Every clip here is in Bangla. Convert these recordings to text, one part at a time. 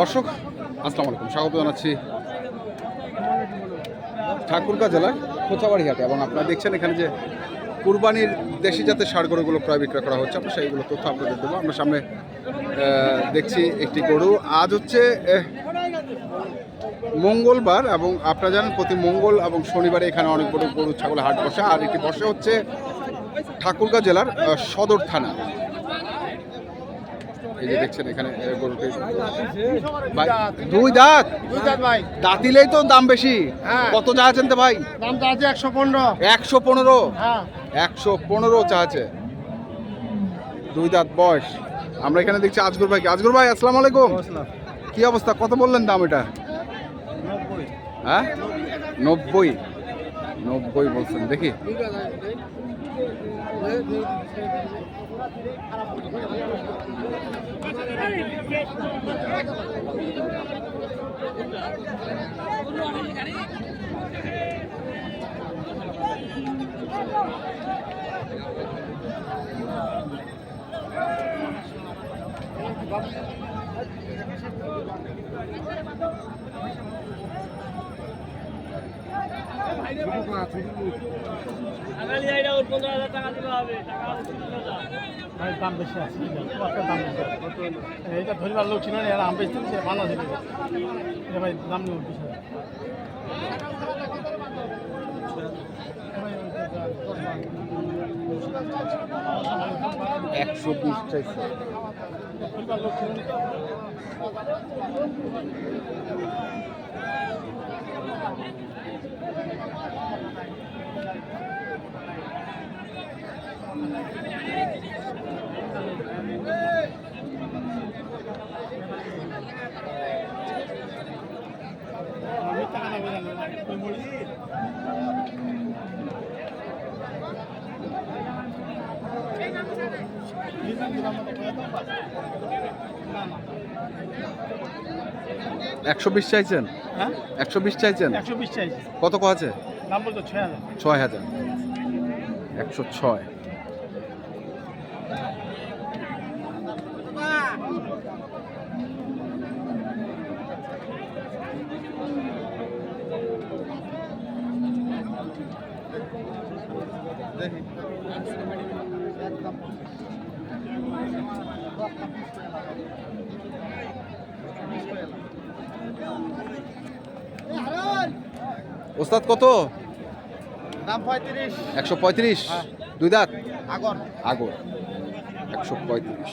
দর্শক, আসসালামু আলাইকুম। স্বাগত জানাচ্ছি ঠাকুরগাঁ জেলার কোচাবাড়ি হাটে এবং আপনারা দেখছেন এখানে যে কুরবানির দেশি জাতের সার গরুগুলো ক্রয় বিক্রয় করা হচ্ছে। আমরা সেইগুলো তথ্য আপনাদের দেবো। আমরা সামনে দেখছি একটি গরু। আজ হচ্ছে মঙ্গলবার এবং আপনারা জানেন প্রতি মঙ্গল এবং শনিবারে এখানে অনেক বড় গরু ছাগলের হাট বসে। আর এটি বসে হচ্ছে ঠাকুরগাঁ জেলার সদর থানা। এই যে দেখছেন এখানে গরুটি। ভাই, দুই দাঁত? দুই দাঁত ভাই। দাঁতিলেই তো দাম বেশি। হ্যাঁ। কত চা আছেন তো ভাই? দামটা আছে একশো পনেরো। একশো পনেরো? হ্যাঁ। একশো পনেরো চা আছে। দুই দাঁত বয়স। আমরা এখানে দেখছি আজগর ভাই আজগর ভাই আসসালামু আলাইকুম। কি অবস্থা? কত বললেন দাম এটা? হ্যাঁ? নব্বই। নব্বই বলছেন। দেখি। আগালি আইডা ওর পনেরো হাজার টাকা দিতে হবে টাকা আছে তিরিশ হাজার। ভাই দাম বেশি আছে। দাম বেশি এটা ধরিবার লোক ছিল না আম বেচতে সে বানা ছিল এটা ভাই দাম বেশি একশো বিশ চাইছে। লোক ছিল না একশো বিশ চাইছেন? হ্যাঁ? একশো বিশ চাইছেন? একশো বিশ চাইছি। কত ক আছে দাম বলতো ছয় হাজার। ছয় হাজার। একশো ছয়। ওস্তাদ কত? দাম পঁয়ত্রিশ। একশো পঁয়ত্রিশ? দুই দাঁত? আগর। আগর। একশো পঁয়ত্রিশ।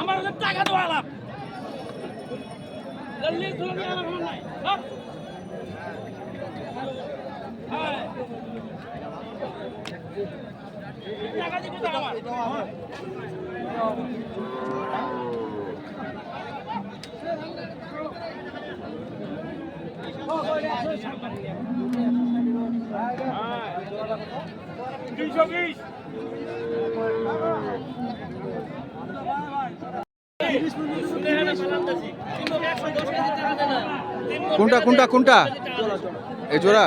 আমরা টাকা দেওয়া আলাপ। জলদি তুলে নিয়ে আমার কোনো নাই। হ্যাঁ? হ্যাঁ। তিনশো বিশ কোনটা কোনটা কোনটা? এই জোড়া।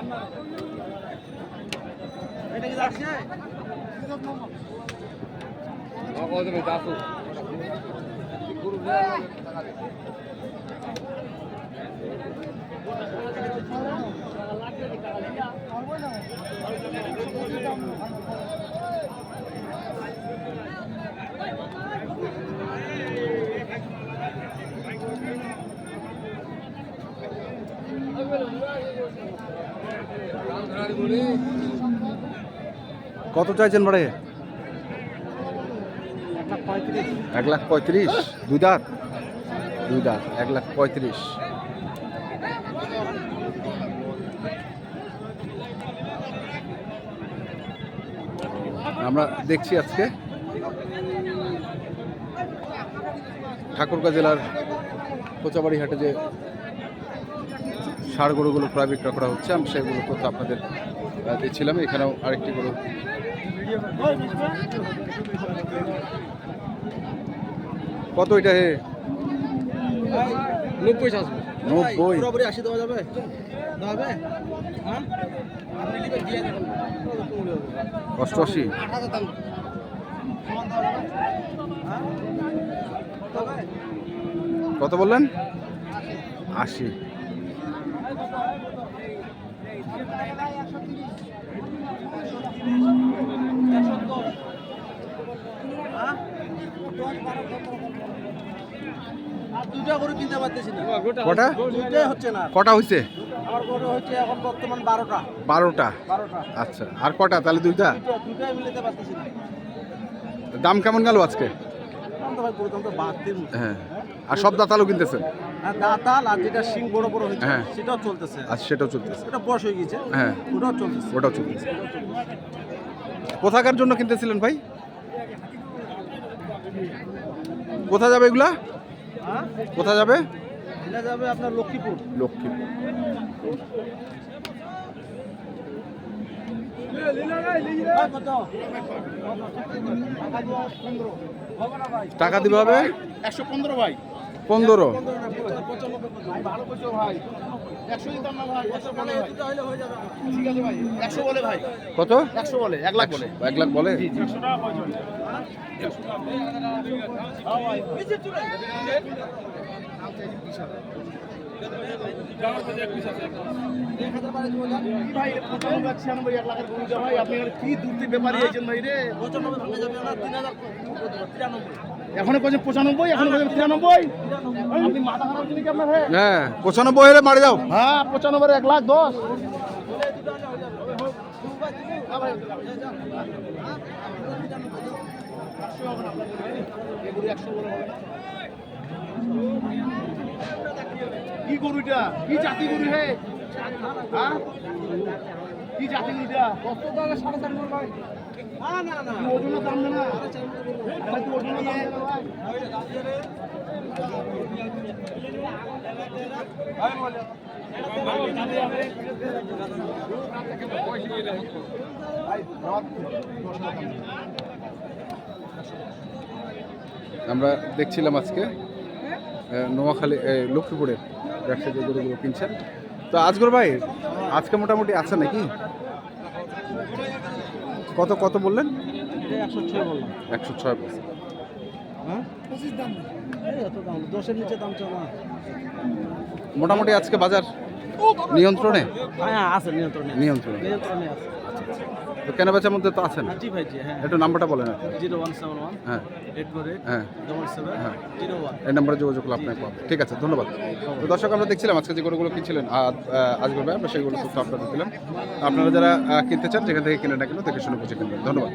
টাকা করে দাম লাগে হ্যাঁ পঁয়ষট্টি এলি দিব একশো কত চাইছেন ভাড়ে? এক লাখ পঁয়ত্রিশ। দুই দাঁত? দুই দাঁত, এক লাখ পঁয়ত্রিশ। আমরা দেখছি আজকে। ঠাকুরগাঁ জেলার কোচাবাড়ি হাটে যে ষাড় গরুগুলো বিক্রয় করা হচ্ছে, আমি সেগুলো তথ্য আপনাদের দিচ্ছিলাম এখানেও আরেকটি গরু কত এটা হে? নব্বই নব্বই। পুরোপুরি আশি দেওয়া যাবে? যাবে? হ্যাঁ? অষ্টআশি। হ্যাঁ? কত বললেন? আশি আর দুটা করে কিনতে পারতেছি না কটা? দুইটাই হচ্ছে না কটা হয়েছে আমার গরু হচ্ছে এখন বর্তমান বারোটা। আচ্ছা আর কটা? তাহলে দুইটা? দাম কেমন গেল আজকে? হ্যাঁ। আর সব দাতালও কিনতেছেন? আর দাঁতাল আর যেটা শিং বড় বড় হয়েছে হ্যাঁ। সেটাও চলতেছে। আর সেটাও চলতেছে। এটা বয়স হয়ে গেছে হ্যাঁ। ওটাও চলতেছে। ওটাও চলতেছে। কোথাকার জন্য কিনতেছিলেন ভাই? কোথা যাবে এগুলা? কোথায় কোথা যাবে যাবে আপনার লক্ষ্মীপুর। লক্ষ্মীপুর। টাকা দিবে হবে? একশো পনেরো ভাই। পনেরো। ভাই কত? একশো বলে এক লাখ বলে? এক লাখ বলে এখনও পর্যন্ত পঁচানব্বই এখনও পর্যন্ত তিরানব্বই। আপনি মাথা খারাপ জিনিস আপনার হ্যাঁ হ্যাঁ পঁচানব্বই হলে মারি যাও। হ্যাঁ পঁচানব্বই এক লাখ দশ। কি গরুটা কি জাতি গরু হে? হ্যাঁ? কি জাতি কত সাড়ে চার ভাই। না না না। ওজনের দাম না ওজনের দাম না ভাই। আমরা দেখছিলাম আজকে নোয়াখালী লক্ষ্মীপুরের ব্যবসা যে গরুগুলো কিনছেন। তো আজগর ভাই আজকে মোটামুটি আছে নাকি? কত কত বললেন? একশো ছয় বললাম। একশো ছয় পার্সেন্ট হ্যাঁ? এই এত দাম দশের নিচে দাম চল মোটামুটি আজকে বাজার নিয়ন্ত্রণে? হ্যাঁ আছে নিয়ন্ত্রণে। নিয়ন্ত্রণে। নিয়ন্ত্রণে আছে। তো কেনা বেচার মধ্যে তো আছেন জি ভাই জি হ্যাঁ। একটু নাম্বারটা বলেন। জিরো ওয়ান সেভেন ওয়ান হ্যাঁ। এইট ফোর এইট হ্যাঁ। ডবল সেভেন হ্যাঁ। Zero one. এই নাম্বারে যোগাযোগ করলে আপনাকে পাবো। ঠিক আছে ধন্যবাদ। তো দর্শক আমরা দেখছিলাম আজকে যে গরুগুলো কিনছিলেন আজকের ভাই আমরা সেইগুলো তথ্য আপনাদের দিলাম। আপনারা যারা কিনতে চান যেখান থেকে কিনে না কেন দেখে শুনে বুঝে কিনবেন। ধন্যবাদ।